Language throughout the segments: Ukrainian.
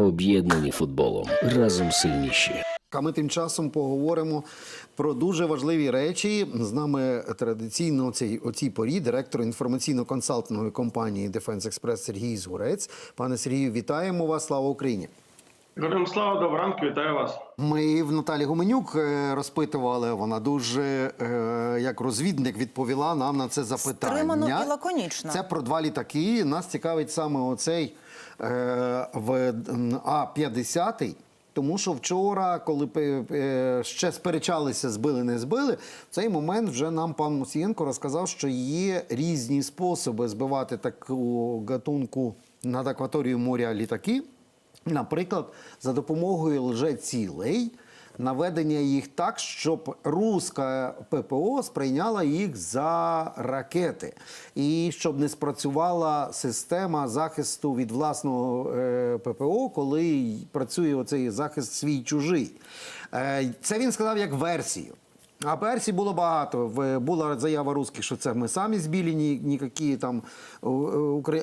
Об'єднані футболом разом сильніші. А ми тим часом поговоримо про дуже важливі речі. З нами традиційно цій, о цій порі директор інформаційно-консалтингової компанії Defense Express Сергій Згурець. Пане Сергію, вітаємо вас! Слава Україні! Героям слава, доброго ранку, вітаю вас. Ми в Наталі Гуменюк е, розпитували. Вона дуже е, як розвідник відповіла нам на це запитання. Стримано і лаконічно. Це про два літаки. Нас цікавить саме оцей в А-50. Тому що вчора, коли е, ще сперечалися, збили, не збили, в цей момент вже нам пан Мусієнко розказав, що є різні способи збивати таку гатунку над акваторією моря літаки. Наприклад, за допомогою лжецілей, наведення їх так, щоб руська ППО сприйняла їх за ракети, і щоб не спрацювала система захисту від власного е, ППО, коли працює оцей захист свій чужий. Е, Це він сказав як версію. А версій було багато. Була заява русських, що це ми самі збілі, ні, ніякі там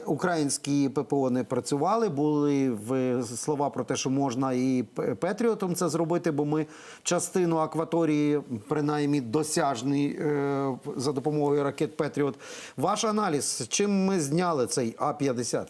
українські ППО не працювали. Були слова про те, що можна і Петріотом це зробити, бо ми частину акваторії, принаймні досяжний е, за допомогою ракет Петріот. Ваш аналіз, чим ми зняли цей А-50?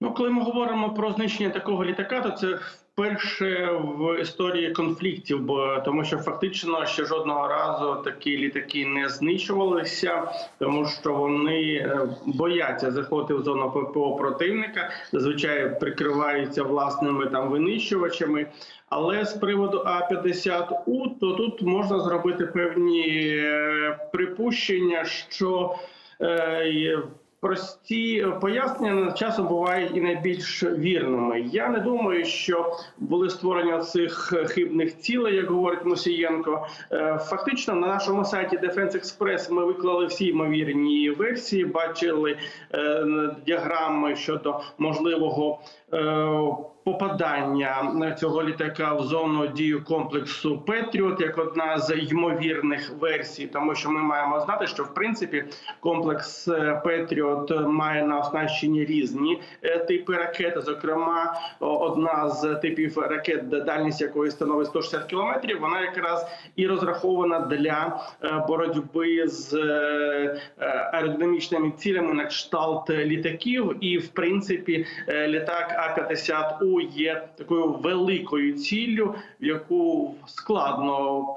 Ну, коли ми говоримо про знищення такого літака, то це вперше в історії конфліктів, бо тому що фактично ще жодного разу такі літаки не знищувалися, тому що вони е, бояться заходити в зону ППО противника, зазвичай прикриваються власними там винищувачами. Але з приводу А-50У, то тут можна зробити певні е, припущення, що е, Прості пояснення часом бувають і найбільш вірними. Я не думаю, що були створення цих хибних цілей, як говорить Мусієнко. Е, Фактично на нашому сайті Defense Express ми виклали всі ймовірні версії, бачили е, діаграми щодо можливого. Попадання цього літака в зону дію комплексу Петріот як одна з ймовірних версій, тому що ми маємо знати, що в принципі комплекс е, Петріот має на оснащенні різні е, типи ракет. Зокрема, одна з типів ракет, дальність якої становить 160 кілометрів, вона якраз і розрахована для е, боротьби з аеродинамічними цілями на кшталт літаків. І в принципі, літак А-50У є такою великою ціллю, в яку складно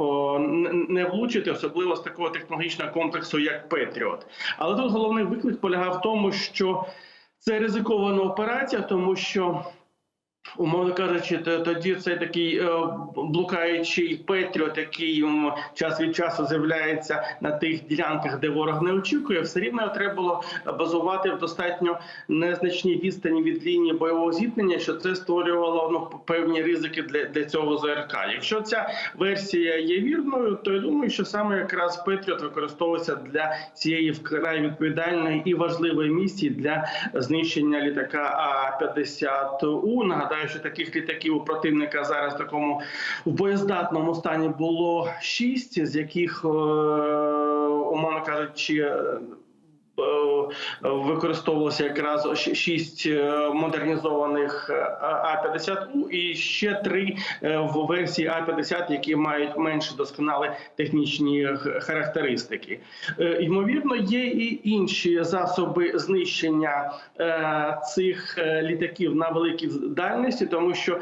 не влучити, особливо з такого технологічного комплексу, як Петріот. Але тут головний виклик полягав в тому, що це ризикована операція, тому що. Умовно кажучи, то- тоді цей такий е, блукаючий Петріот, який час від часу з'являється на тих ділянках, де ворог не очікує, все рівно треба було базувати в достатньо незначній відстані від лінії бойового зіткнення, що це створювало ну, певні ризики для, для цього ЗРК. Якщо ця версія є вірною, то я думаю, що саме якраз Петріот використовується для цієї вкрай відповідальної і важливої місії для знищення літака А-50У. Нагадаю, що таких літаків у противника зараз в такому в боєздатному стані було шість, з яких, е, умовно кажучи, використовувалося якраз шість е, модернізованих е, А-50У і ще три е, в версії А-50, які мають менш досконалі технічні характеристики. Ймовірно, є і інші засоби знищення цих літаків на великій дальності, тому що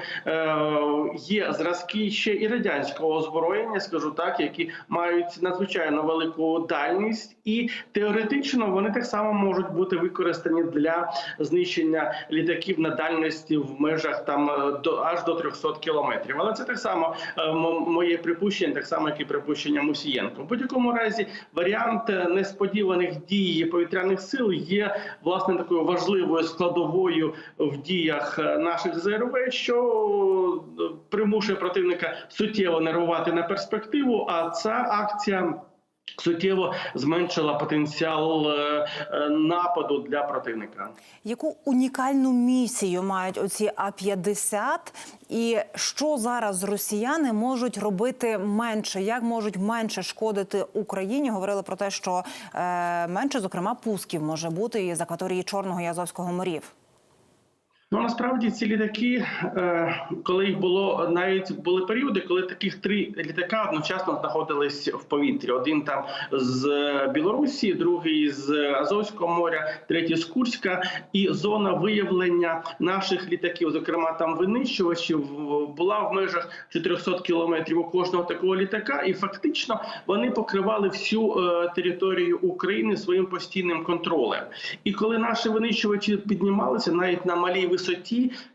є зразки ще і радянського озброєння, скажу так, які мають надзвичайно велику дальність, і теоретично вони так само можуть бути використані для знищення літаків на дальності в межах там е, до аж до 300 кілометрів. Але це так само е, моє припущення, так само як і припущення Мусієнко. В будь-якому разі варіант е, несподіваних дій повітряних сил є власне такою важливою складовою в діях наших ЗРВ, що примушує противника суттєво нервувати на перспективу. А ця акція. Суттєво зменшила потенціал е, е, нападу для противника. Яку унікальну місію мають оці А-50? І що зараз росіяни можуть робити менше? Як можуть менше шкодити Україні? Говорили про те, що е, менше, зокрема, пусків може бути із акваторії Чорного і Азовського морів. Ну насправді ці літаки, е, коли їх було навіть були періоди, коли таких три літака одночасно знаходились в повітрі. Один там з Білорусі, другий з Азовського моря, третій з Курська. І зона виявлення наших літаків, зокрема там винищувачів, була в межах 400 кілометрів у кожного такого літака, і фактично вони покривали всю е, територію України своїм постійним контролем. І коли наші винищувачі піднімалися навіть на малій висоті,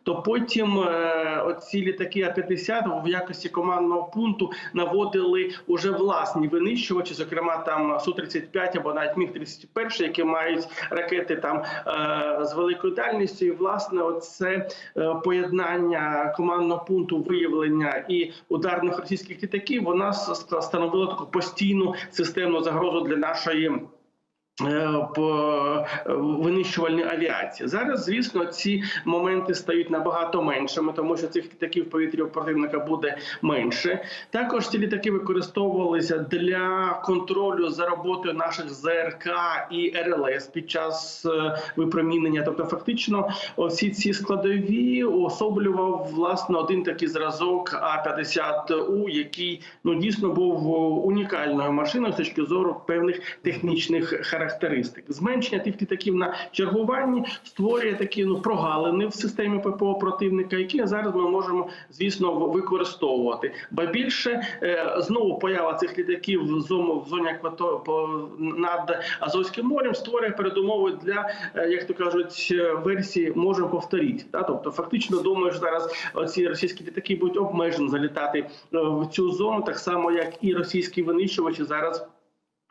то потім е, оці літаки А-50 в якості командного пункту наводили уже власні винищувачі, зокрема там Су-35 або навіть Міг-31, які мають ракети там е, з великою дальністю. І власне, оце е, поєднання командного пункту виявлення і ударних російських літаків, вона становила таку постійну системну загрозу для нашої. Е, е, винищувальній авіації зараз, звісно, ці моменти стають набагато меншими, тому що цих літаків у противника буде менше. Також ці літаки використовувалися для контролю за роботою наших ЗРК і РЛС під час е, випромінення. Тобто, фактично, всі ці складові уособлював власне один такий зразок А-50У, який ну дійсно був унікальною машиною з точки зору певних технічних характеристик. Зменшення тих літаків на чергуванні створює такі ну прогалини в системі ППО противника, які зараз ми можемо звісно використовувати. Ба більше е, знову поява цих літаків в зоні над Азовським морем створює передумови для е, як то кажуть е, версії можемо повторити. Та тобто, фактично думаю, що зараз ці російські літаки будуть обмежено залітати в цю зону, так само як і російські винищувачі зараз.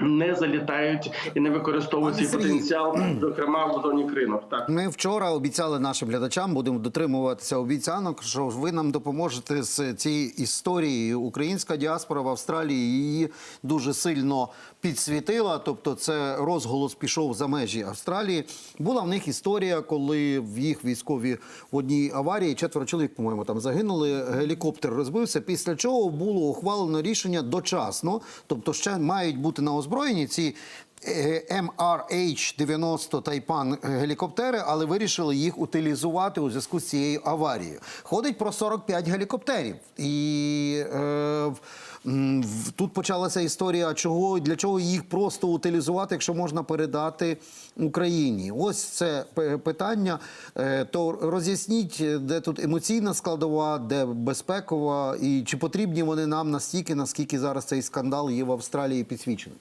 Не залітають і не використовують Сергій. потенціал, зокрема в зоні кринок. Так Ми вчора обіцяли нашим глядачам, будемо дотримуватися обіцянок, що ви нам допоможете з цією історією. Українська діаспора в Австралії її дуже сильно підсвітила. Тобто, це розголос пішов за межі Австралії. Була в них історія, коли в їх військові в одній аварії четверо чоловік, по-моєму, там загинули. Гелікоптер розбився. Після чого було ухвалено рішення дочасно, тобто ще мають бути на озброєнні ці е, MRH-90 Тайпан гелікоптери, але вирішили їх утилізувати у зв'язку з цією аварією. Ходить про 45 гелікоптерів. І е, тут почалася історія, чого для чого їх просто утилізувати, якщо можна передати Україні. Ось це питання. Е, то роз'ясніть, де тут емоційна складова, де безпекова, і чи потрібні вони нам настільки, наскільки зараз цей скандал є в Австралії підсвічений.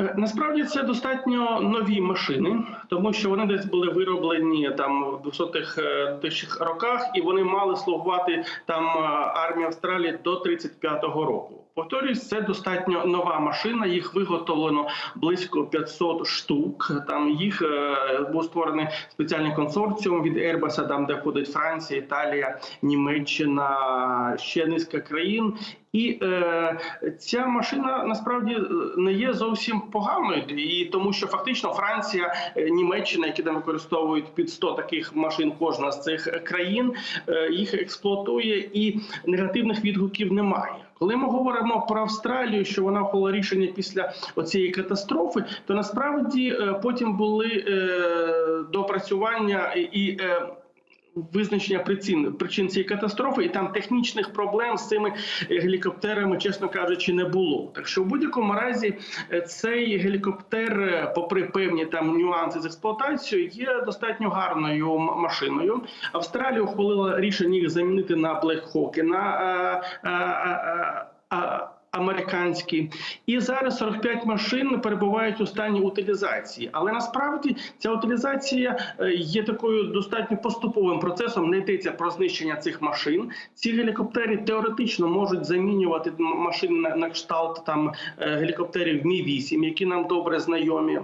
Е, Насправді це достатньо нові машини, тому що вони десь були вироблені там в 200-х е, роках, і вони мали слугувати там е, армії Австралії до 35-го року. Повторюсь, це достатньо нова машина. Їх виготовлено близько 500 штук. Там їх був створений спеціальний консорціум від Airbus, там де входить Франція, Італія, Німеччина, ще низка країн. І е, ця машина насправді е, не є зовсім поганою, і тому що фактично Франція, е, Німеччина, які там використовують під 100 таких машин, кожна з цих країн е, їх експлуатує, і негативних відгуків немає. Коли ми говоримо про Австралію, що вона ухвалила рішення після оцієї катастрофи, то насправді е, потім були е, допрацювання і е, Визначення причин причин цієї катастрофи, і там технічних проблем з цими гелікоптерами, чесно кажучи, не було. Так що в будь-якому разі е, цей гелікоптер, е, попри певні там нюанси з експлуатацією, є достатньо гарною машиною. Австралія ухвалила рішення їх замінити на Black Hawk, на е, е, е, е, е, Американські і зараз 45 машин перебувають у стані утилізації, але насправді ця утилізація е, є такою достатньо поступовим процесом. Не йдеться про знищення цих машин. Ці гелікоптери теоретично можуть замінювати машини на, кшталт там е, гелікоптерів Мі 8 які нам добре знайомі.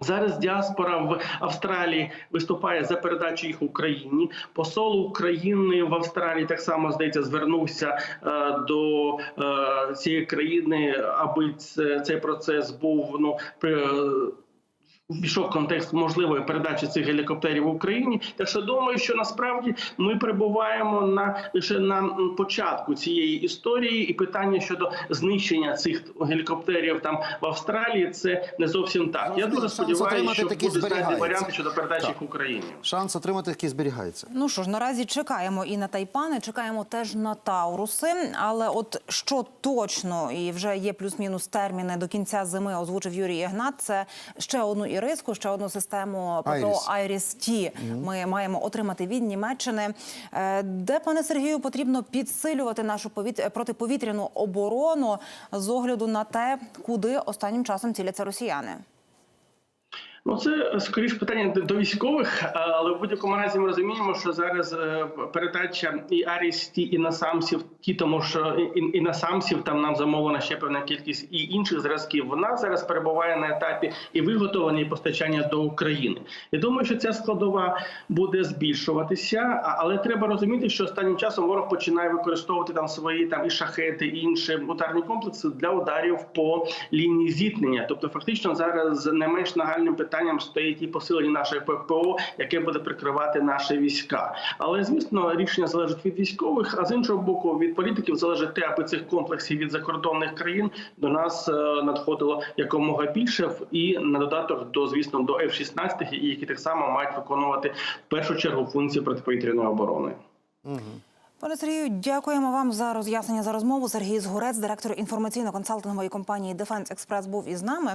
Зараз діаспора в Австралії виступає за передачу їх Україні. Посол України в Австралії так само здається звернувся е, до е, цієї країни, аби це, цей процес був ну при, Війшов контекст можливої передачі цих гелікоптерів в Україні. Так що думаю, що насправді ми перебуваємо на лише на початку цієї історії, і питання щодо знищення цих гелікоптерів там в Австралії це не зовсім так. Я дуже сподіваюся, що такі буде знайти варіанти щодо передачі Так. їх Україні. Шанс отримати такий зберігається. Ну що ж, наразі чекаємо і на Тайпани, чекаємо теж на Тауруси. Але от що точно і вже є плюс-мінус терміни до кінця зими, озвучив Юрій Ігнат. Це ще одну іриску, ще одну систему ППО Айріс. Айріс Ті. Ми маємо отримати від Німеччини. Е, Де пане Сергію потрібно підсилювати нашу повіт- протиповітряну оборону з огляду на те, куди останнім часом ціляться росіяни. Ну, це скоріш питання до- військових, але в будь-якому разі ми розуміємо, що зараз е, передача і Арісті, і насамсів, ті, тому що і, і насамсів там нам замовлена ще певна кількість і інших зразків. Вона зараз перебуває на етапі і виготовлення, і постачання до України. Я думаю, що ця складова буде збільшуватися, але треба розуміти, що останнім часом ворог починає використовувати там свої там і шахети, і інші ударні комплекси для ударів по лінії зіткнення. Тобто, фактично зараз не менш нагальним питанням стоїть і посилення нашої ППО, яке буде прикривати наші війська. Але звісно, рішення залежить від військових. А з іншого боку, від політиків залежить те, аби цих комплексів від закордонних країн до нас е, надходило якомога більше, в- і на додаток до звісно до F-16, і які так само мають виконувати в першу чергу функції протиповітряної оборони. Пане Сергію, дякуємо вам за роз'яснення за розмову. Сергій Згурець, директор інформаційно-консалтингової компанії Defense Express, був із нами.